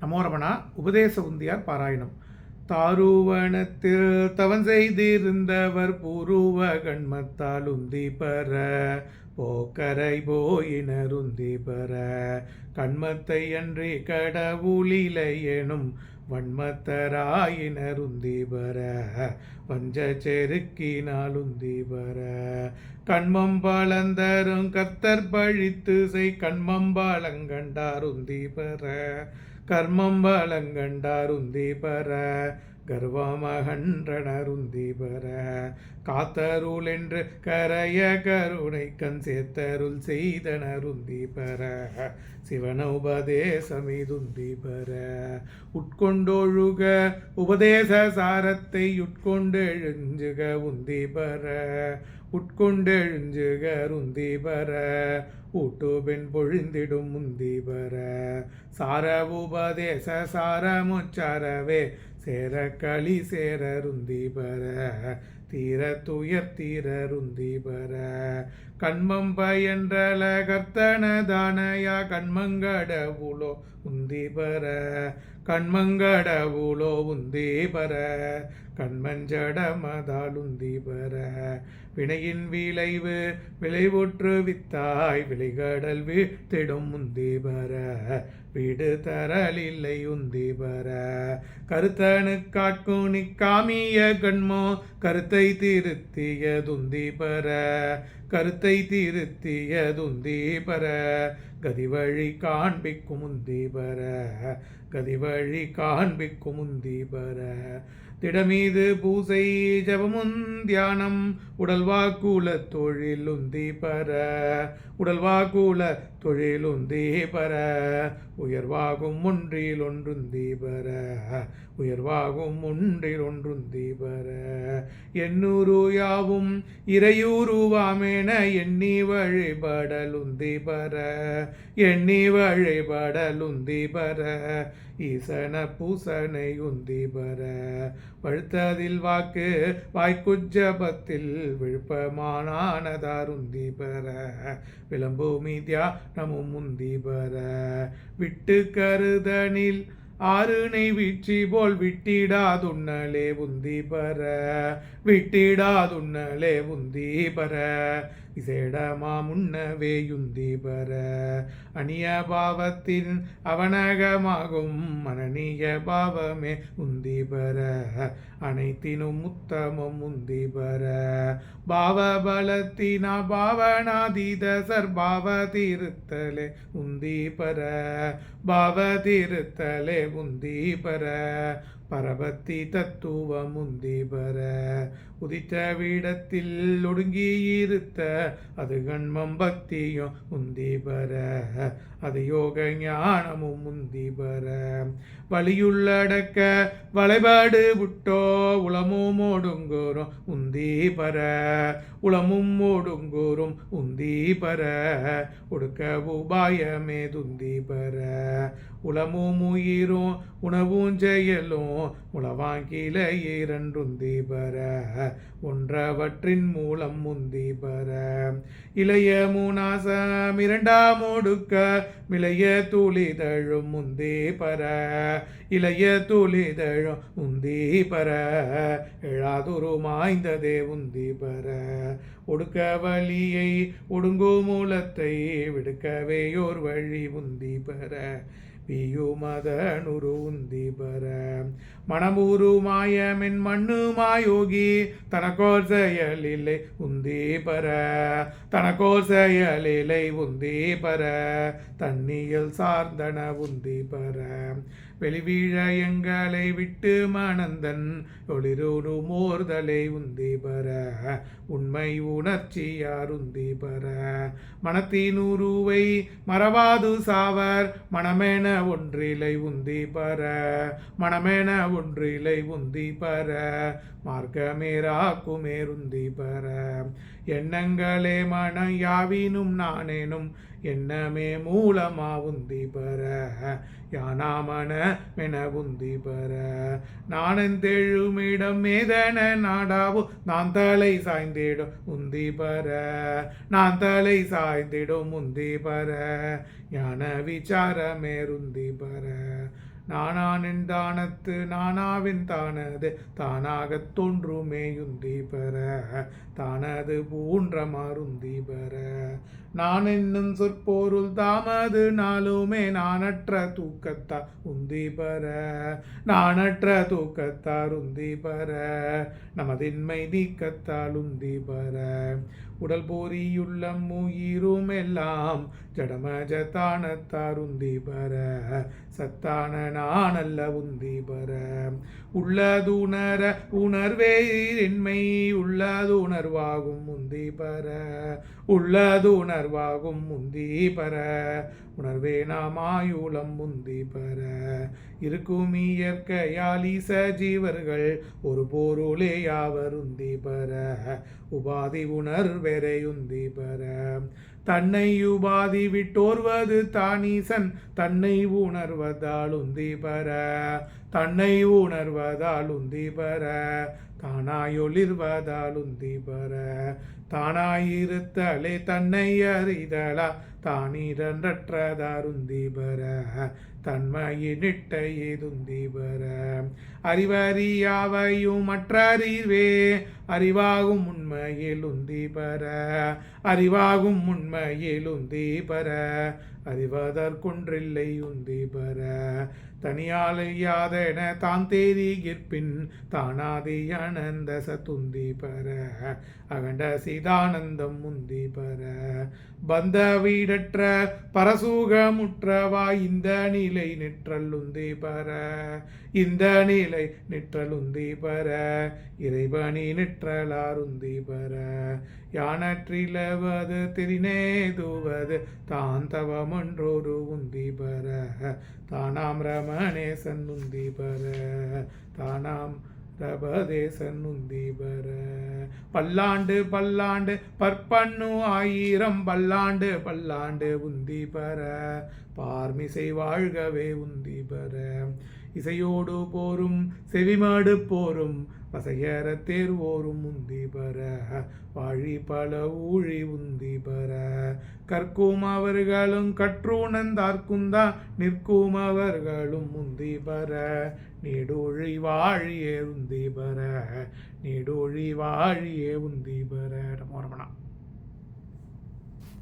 நமோரமணா உபதேச உந்தியார் பாராயணம். தாருவனத்தில் தவன் செய்திருந்தவர் பூருவ கண்மத்தால் உந்தி பெற போக்கரை போயினர் உந்தி பெற. கண்மத்தை அன்றி கடவுளிலை எனும் வன்மத்தராயினர் வஞ்ச செருக்கினால் கண்மம்பாளந்தரும் கத்தர் பழித்து செய் கண்மம் பாலங்கண்டார் உந்தி காத்தருளென்று காத்தருள் என்று கரைய கருணை கண் சேத்தருள் செய்தனர் சிவன உபதேசமிதுந்தி உட்கொண்டொழுக உபதேச சாரத்தை உட்கொண்டு எழுஞ்சுக உந்தி பெற உட்கொண்டு எழுஞ்சுக ஊட்டுபின் பொழிந்திடும் முந்திவர. சார உபதேச சாரமுச்சாரவே சேர களி சேர தீர துயர் தீரருந்திபர கண்மம் பயன்றல கர்த்தனதானயா கண்மங்கடவுலோ உந்தி பர கண்மங்கடவுளோ உந்தி பர கண்மஞ்சடமதால் உந்தி பர வினையின் விளைவு விளைவுற்று வித்தாய் விளைகடல் வீழ்த்திடும் உந்தி பர வீடு தரலில்லை உந்தி பர கருத்தனு காட்கும் நிக்காமிய கண்மோ கருத்தை திருத்திய துந்தி பர கருத்தை திருத்தியதுந்தி கதிவழி காண்பிக்கும் தீபர கதிவழி காண்பிக்கும் தீபர திடமீது பூசை ஜபமும் தியானம். உடல் வாக்குல தொழில் உந்தி பெற உடல் வாக்குல தொழில் உந்தி உயர்வாகும் ஒன்றில் ஒன்றுந்தி பர. உயர்வாகும் ஒன்றில் ஒன்றுந்தி பர. எண்ணூறு யாவும் இறையூருவாமென எண்ணி வழிபடலுந்தி பர. எண்ணி வழிபடலுந்தி பர. ஈசன பூசனை உந்தி பெற. பழுத்ததில் வாக்கு வாய்க்குஜபத்தில் விழுப்பமானதாருந்தி பெற. விளம்பூமி தியானமும் முந்தி பெற. விட்டு கருதனில் ஆறுனை வீச்சி போல் விட்டிடாதுண்ணலே உந்தி பர. விட்டிடாதுண்ணலே உந்தி பர. இசேடமா முன்னவே யுந்தி பர. அணிய பாவத்தின் அவனகமாகும் மனநீய பாவமே உந்தி பர. அனைத்தினும் உத்தமம் உந்தி பர. பாவபலத்தினா பாவனாதீத சர்பாவ தீர்த்தலே உந்தி பர. பாவ தீர்த்தலே உந்தி பெற பரபத்தி தத்துவம் உந்தி பெற உதித்த வீடத்தில் ஒடுங்கி இருத்த அது கண்மம் பக்தியும் உந்தி பெற அது யோக ஞானமும் உந்தி பெற வழியுள்ளடக்க வளைபாடு விட்டோ உளமும் ஓடுங்கோறும் உந்தி பெற உளமும் ஓடுங்கோறும் உந்தி பெற ஒடுக்க உபாயமே துந்தி பெற உளமும் உயிரும் உணவும் செயலும் உளவாங்கில இரண்டுந்தி பர ஒன்றவற்றின் மூலம் முந்தி பர இளைய மூனாசம் இரண்டாம் ஒடுக்க மிளைய துளிதழும் முந்தி பர இளைய துளிதழும் உந்தி பர எழாதுரு மாய்ந்ததே உந்தி பர ஒடுக்க வழியை ஒடுங்கு மூலத்தை விடுக்கவேயோர் வழி உந்தி பெற பியுமதனுரு உந்தி பெற. மனமுரு மாயமென் மண்ணு மாயோகி தனக்கோர் செயலில்லை உந்தி பெற. தனக்கோர் செயலிலை உந்தி பெற. தண்ணியில் சார்ந்தன உந்தி பெற. வெளிவீழ எங்களை விட்டு மணந்தன் ஒளிரோடு மோர்தலை உந்தி பர உண்மை உணர்ச்சியார் உந்தி பெற. மனத்தினுருவை மறவாது சாவர் மணமேன ஒன்றிலை உந்தி பர மணமேன ஒன்றிலை உந்தி பர மார்க்கமேராக்குமேருந்தி பர எண்ணங்களே மன யாவினும் நானேனும் எண்ணமே மூலமா உந்தி பெற யானாமன மென உந்தி பெற நானந்தெழுமிடம் மேதன நாடாவோ நான் தலை சாய்ந்திடும் உந்தி பெற நான் தலை சாய்ந்திடும் உந்தி பெற ஞான விசாரமேருந்தி பெற நானானின் தானத்து நானாவின் தானது தானாகத் தோன்றுமேயுந்தி பெற தானது பூன்ற மருந்தி பெற நான் என்னும் சொற்பொருள் தாமது நாளுமே நானற்ற தூக்கத்தார் உந்தி பெற. நானற்ற தூக்கத்தார் உந்தி பர நமதின்மை நீக்கத்தால் உந்தி பர உடல் போரியுள்ளம் உயிரும் எல்லாம் ஜடமஜதானத்தார் உந்தி பர சத்தான நானல்ல உந்தி பர உள்ளதுணர உணர்வே இன்மை உள்ளது உணர்வாகும் உந்தி பர உள்ளது உணர்வாகும் முந்தி பெற உணர்வே நாமாயுளம் முந்தி பெற இருக்கும் இயற்கையால் ஜீவர்கள் ஒரு போருளே யாவருந்தி பர பெற. உபாதி உணர்வெறை உந்தி பெற. தன்னை உபாதி விட்டோர்வது தானீசன் தன்னை உணர்வதால் உந்தி பெற. தன்னை உணர்வதால் உந்தி பெற. தானாயொளிர்வதால் உந்தி பெற. தானாயிருத்தலே தன்னை அறிதலா தானிரன்றற்றதாருந்தி தன்மையினிட்ட ஏதுந்தீபர அறிவறியாவையும் மற்றறிவே அறிவாகும் உண்மையில் உந்தீபர அறிவாகும் உண்மையில் உந்தீபர அறிவதற்கொன்றில்லை உந்தி தனியாலையாதென தான் தேரிகிற்பின் தானாதி அனந்த சத்துந்தி பர அகண்ட சிதானந்தம் முந்தி பர பந்த ஈடற்ற பரசூகமுற்றவாய் இந்த நிலை நிற்றலுந்தி பர. இந்த நிலை நிற்றலுந்தி பர. இறைவனி நிற்றலாருந்தி பர. யானற்றிலவது திரிநேதுவது தான் தவமன்றொரு உந்தி பர. தானாம் ரமணேசன் உந்தி பர. தானாம் பிரபதேசன்னுந்தீபர பல்லாண்டு பல்லாண்டு பற்பண்ணு ஆயிரம் பல்லாண்டு பல்லாண்டு உந்தி பெற பார்மிசை வாழ்கவே உந்தி பெற இசையோடு போரும் செவிமாடு போரும் வசையற தேர்வோரும் உந்தி பர வாழி பல ஊழி உந்தி பர கற்கும் அவர்களும் கற்றுணர்ந்தார்க்குந்தா நிற்கும் அவர்களும் உந்தி பர நீடொழி வாழியே உந்தி பர நீடொழி வாழியே உந்தி பர ரமணா